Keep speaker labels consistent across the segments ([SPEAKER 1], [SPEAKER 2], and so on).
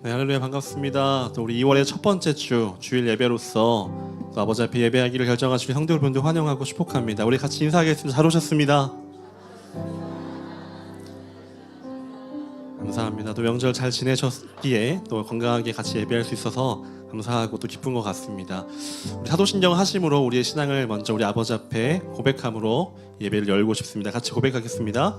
[SPEAKER 1] 네, 할렐루야 반갑습니다. 또 우리 2월의 첫 번째 주 주일 예배로서 또 아버지 앞에 예배하기를 결정하신 성도분들 환영하고 축복합니다. 우리 같이 인사하겠습니다. 잘 오셨습니다. 감사합니다. 또 명절 잘 지내셨기에 또 건강하게 같이 예배할 수 있어서 감사하고 또 기쁜 것 같습니다. 우리 사도신경 하심으로 우리의 신앙을 먼저 우리 아버지 앞에 고백함으로 예배를 열고 싶습니다. 같이 고백하겠습니다.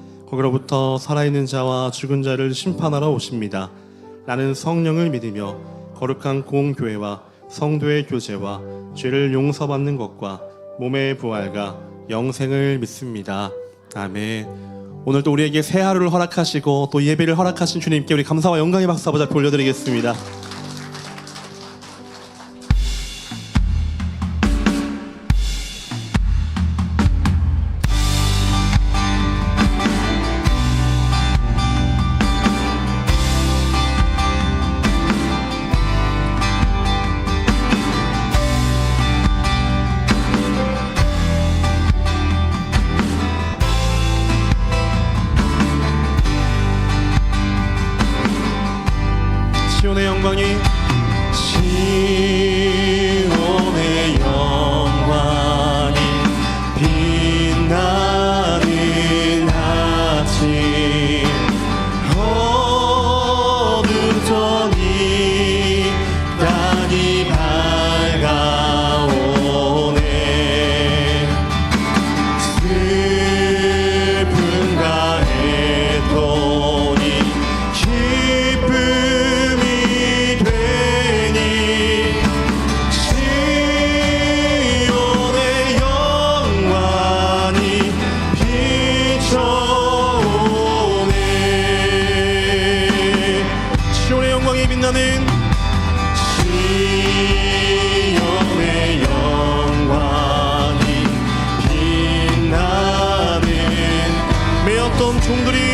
[SPEAKER 1] 거기로부터 살아있는 자와 죽은 자를 심판하러 오십니다. 나는 성령을 믿으며 거룩한 공교회와 성도의 교제와 죄를 용서받는 것과 몸의 부활과 영생을 믿습니다. 아멘. 오늘 또 우리에게 새 하루를 허락하시고 또 예배를 허락하신 주님께 우리 감사와 영광의 박수 앞에 올려드리겠습니다. 빛나는 시온의 영광이 빛나는 매었던 종들이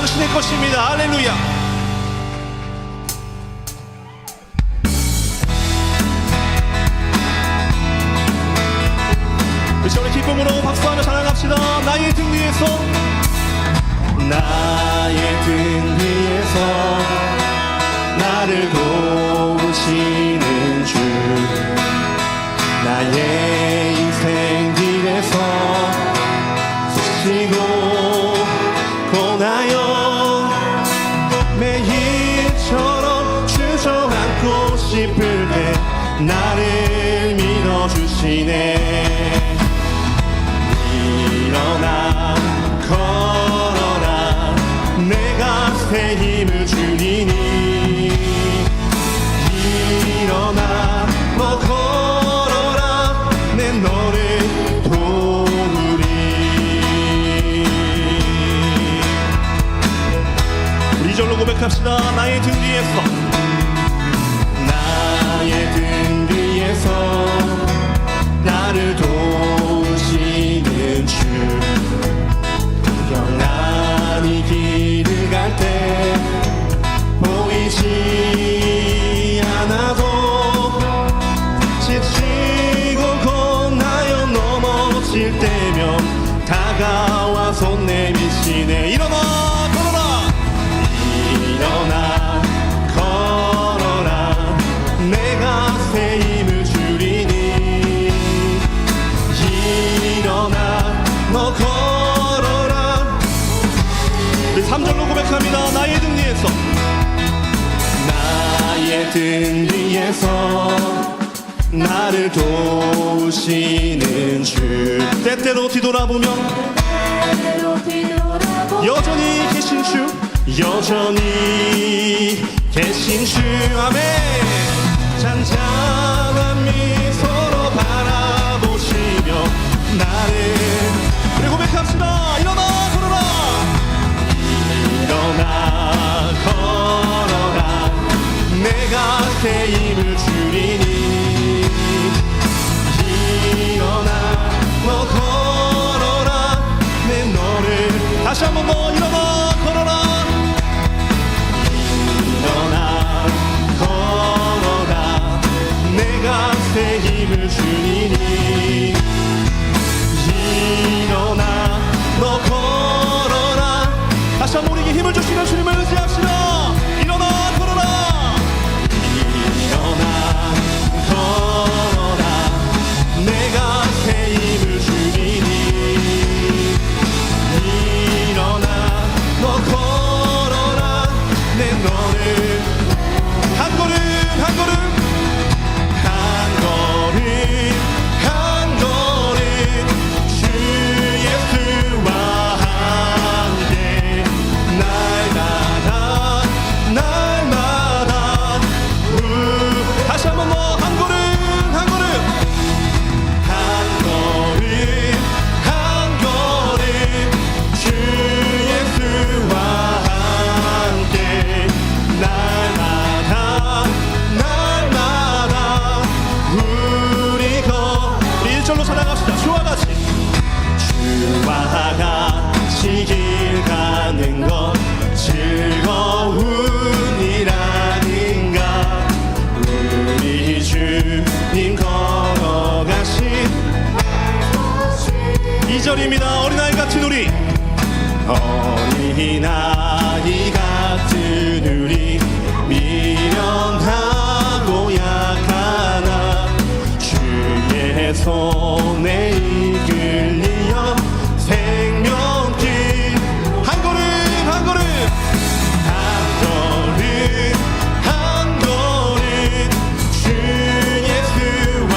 [SPEAKER 1] 당신의 것입니다. 할렐루야. 그렇지 우리 기쁨으로 박수하며 찬양합시다. 나의 등 위에서 나의 등 위에서 나를 도우시는 주 나의 인생 길에서 나를 밀어주시네. 일어나 걸어라. 내가 새 힘을 주리니. 일어나 너 걸어라. 내 너를 도우리. 우리 절로 고백합시다. 나의 등 뒤에서 너 걸어라. 우리 3절로 고백합니다. 나의 등 뒤에서. 나의 등 뒤에서 나를 도우시는 주. 때때로 뒤돌아보면 여전히 계신 주 여전히 계신 주. 아멘. 잔잔 일어나 걸어라. 힘을 주리니. 일어나 주님을 주의 손에 이끌리어 생명길. 한 걸음 한 걸음. 한 걸음 한 걸음. 주 예수와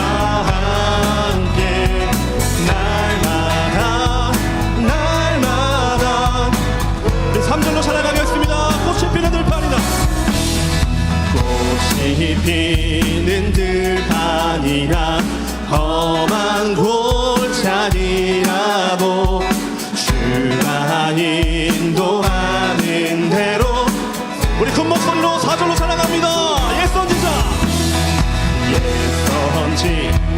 [SPEAKER 1] 함께 날마다 날마다. 우리 3절로 살아가겠습니다. 꽃이 피는 들판이다. 꽃이 피 목소리로 4절로 찬양합니다. 옛 선지자 옛 선지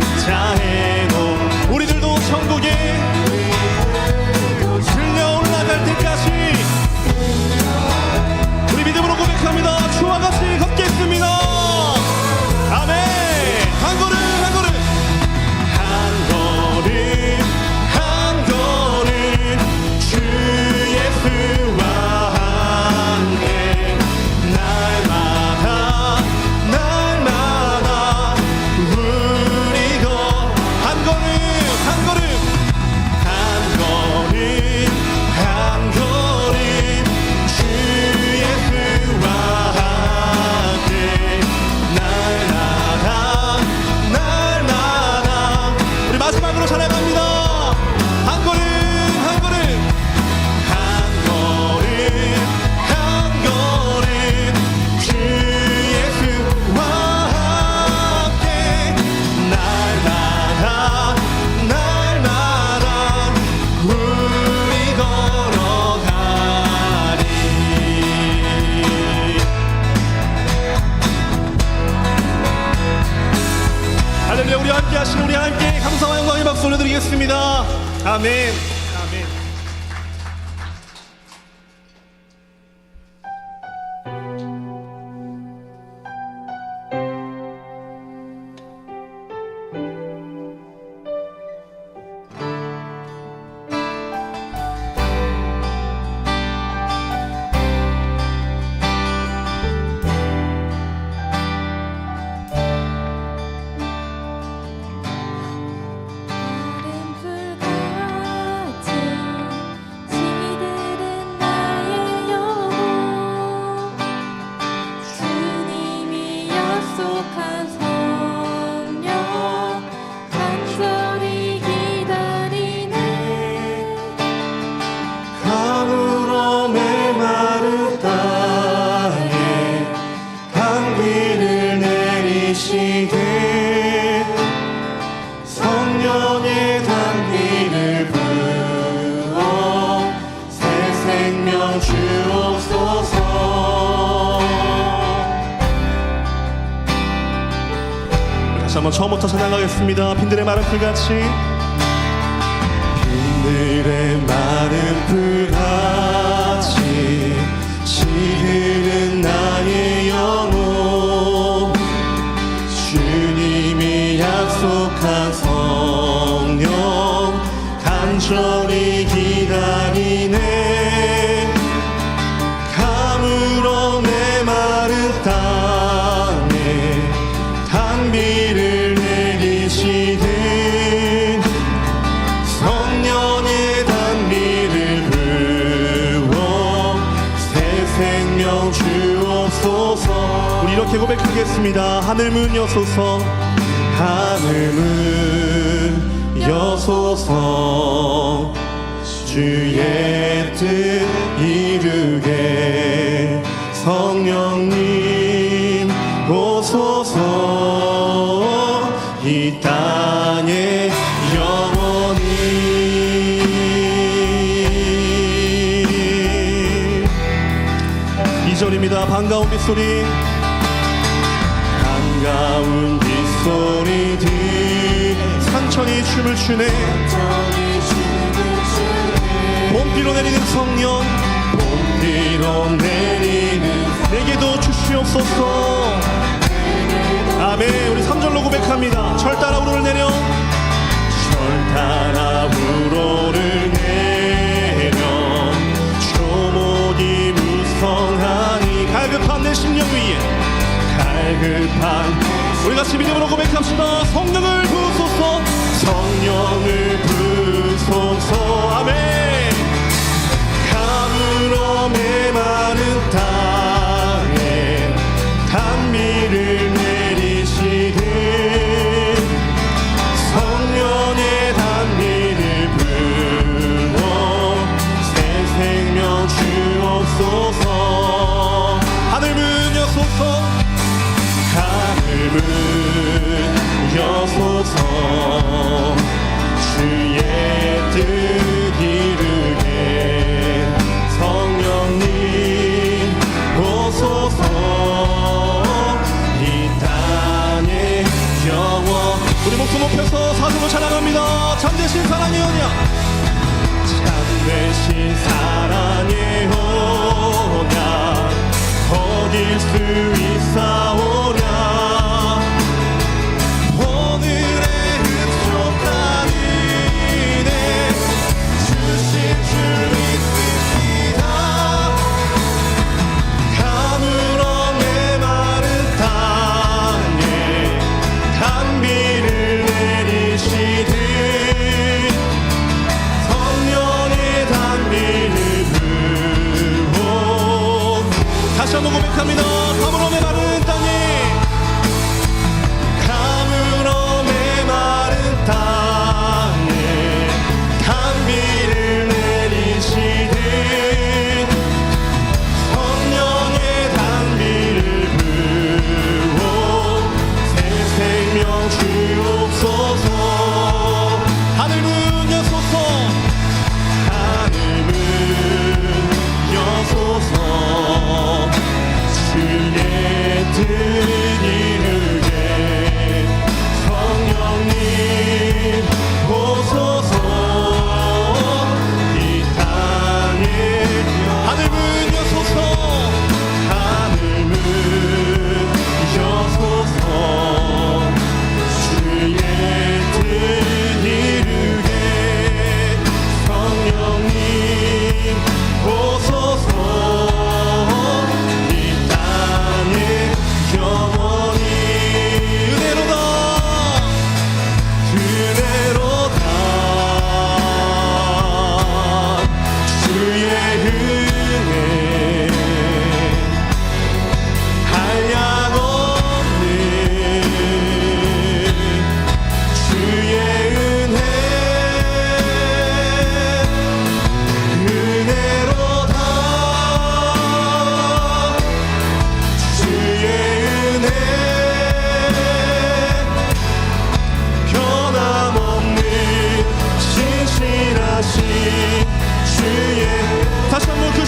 [SPEAKER 1] 함께하신 우리 함께 감사와 영광의 박수 올려드리겠습니다. 아멘. 한번 처음부터 찬양하겠습니다. 빈들의 마른 풀같이. 빈들의 마른 풀같이 고백하겠습니다. 하늘 문 여소서. 하늘 문 여소서. 주의 뜻 이루게. 성령님 오소서. 이 땅에 영원히. 이절입니다. 반가운 빗소리 반가운 빗소리들 산천이 춤을 추네. 봄비로 내리는 성령 봄비로 내리는 내게도 주시옵소서. 아멘. 우리 3절로 고백합니다. 철 따라 우로를 내려. 철 따라 우로를 내려. 조목이 무성하니 갈급한 내 심령 위에 갈급한 우리 같이 믿음으로 고백합시다. 성령을 부소서 성령을 부소서. 아멘. 감으로 메마른 땅 문 여소서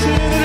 [SPEAKER 1] is?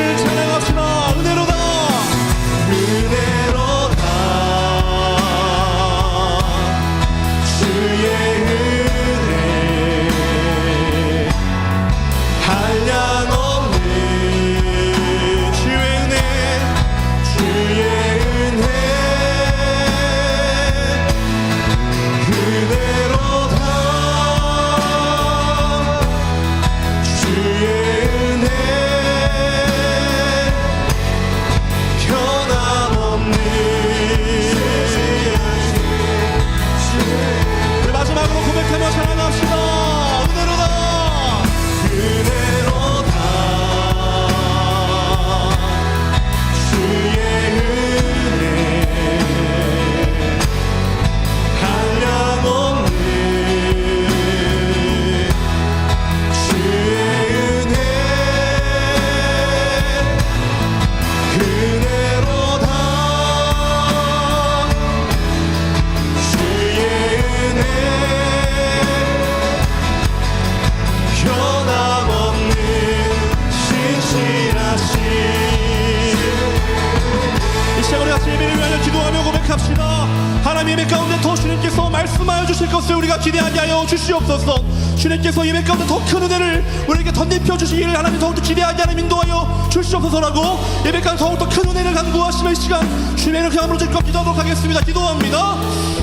[SPEAKER 1] 것을 우리가 기대하게 하여 주시옵소서. 주님께서 예배 가운데 더 큰 은혜를 우리에게 덧입혀 주시기를 하나님 더욱더 기대하게 하는 인도하여 주시옵소서라고 예배 가운데 더욱더 큰 은혜를 간구하시는 이 시간 주님의 이름으로 기도하도록 하겠습니다. 기도합니다